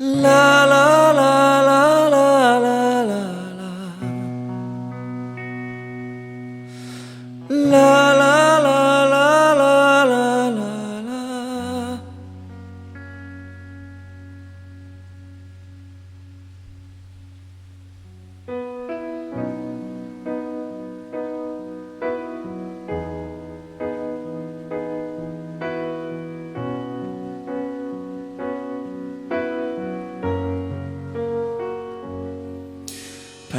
ลาลาลาลา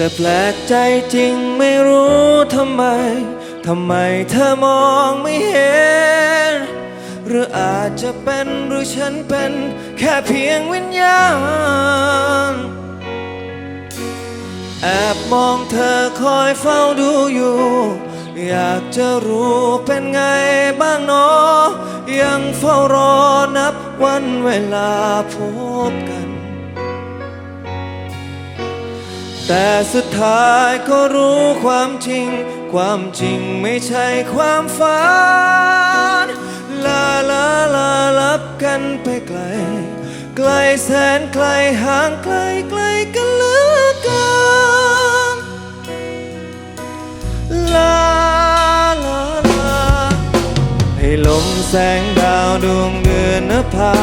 แต่แปลกใจจริงไม่รู้ทำไม ทำไมเธอมองไม่เห็น หรืออาจจะเป็นหรือฉันเป็นแค่เพียงวิญญาณ แอบมองเธอคอยเฝ้าดูอยู่ อยากจะรู้เป็นไงบ้างเนาะยังเฝ้ารอนับวันเวลาพบกัน แต่สุดท้ายก็รู้ความจริง ความจริงไม่ใช่ความฝัน ลาลาลาลับกันไปไกล ไกลแสนไกลห่างไกลไกลกันเหลือเกินลาลาลา ให้ลมแสงดาวดวงเดือนนภา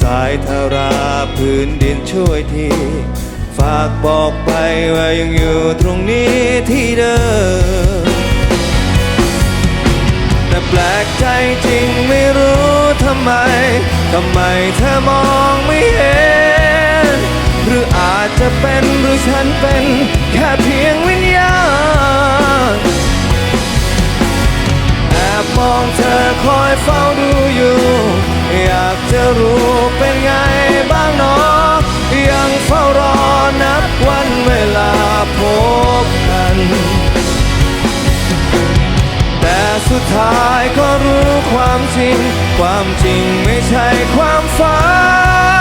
สายธาราพื้นดินช่วยที ฝากบอกไปว่ายังอยู่ตรงนี้ที่เดิม แต่แปลกใจจริงไม่รู้ทำไม ทำไมเธอมองไม่เห็น หรืออาจจะเป็นหรือฉันเป็นแค่เพียงวิญญาณแอบมองเธอคอยเฝ้าดูอยู่ อยากจะรู้เป็นไงบ้างนาะยัง ลาพบกัน แต่สุดท้ายก็รู้ความจริง ความจริงไม่ใช่ความฝัน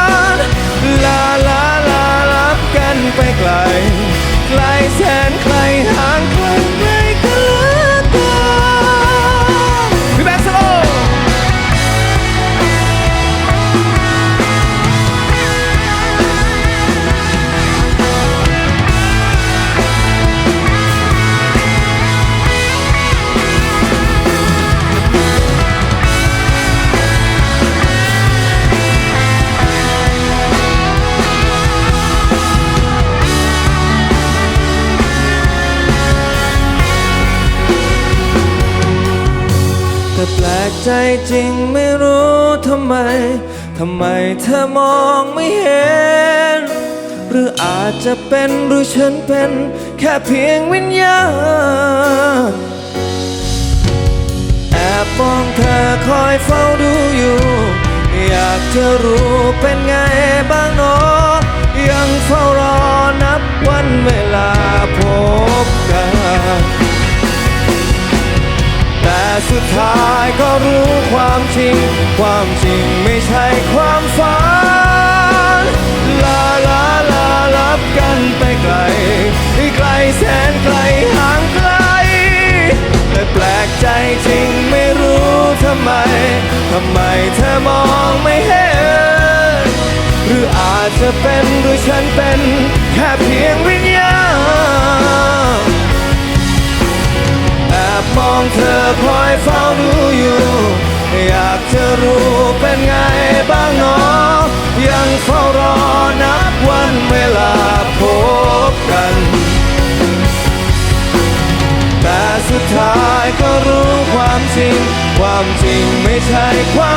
กใจจริงไม่รู้ทำไม ทำไมเธอมองไม่เห็น หรืออาจจะเป็นหรือฉันเป็น แค่เพียงวิญญาณ แอบมองเธอคอยเฝ้าดูอยู่ อยากจะรู้เป็นไงบ้างเนาะยังเฝ้ารอนับวันเว ความจริงไม่ใช่ความฝัน ลาลาลาลับกันไปไกล ไกลแสนไกลห่างไกล แต่แปลกใจจริงไม่รู้ทำไม ทำไมเธอมองไม่เห็น หรืออาจจะเป็นหรือฉันเป็น แค่เพียงวิญญาณแอบมองเธอคอยเฝ้าดูอยู่ อยากจะรู้เป็นไงบ้างเนาะยังเฝ้ารอนับวันเวลาพบกัน แต่สุดท้ายก็รู้ความจริง ความจริงไม่ใช่ความ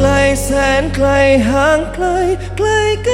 ไกลแสนไกลห่างไกลไกลกัน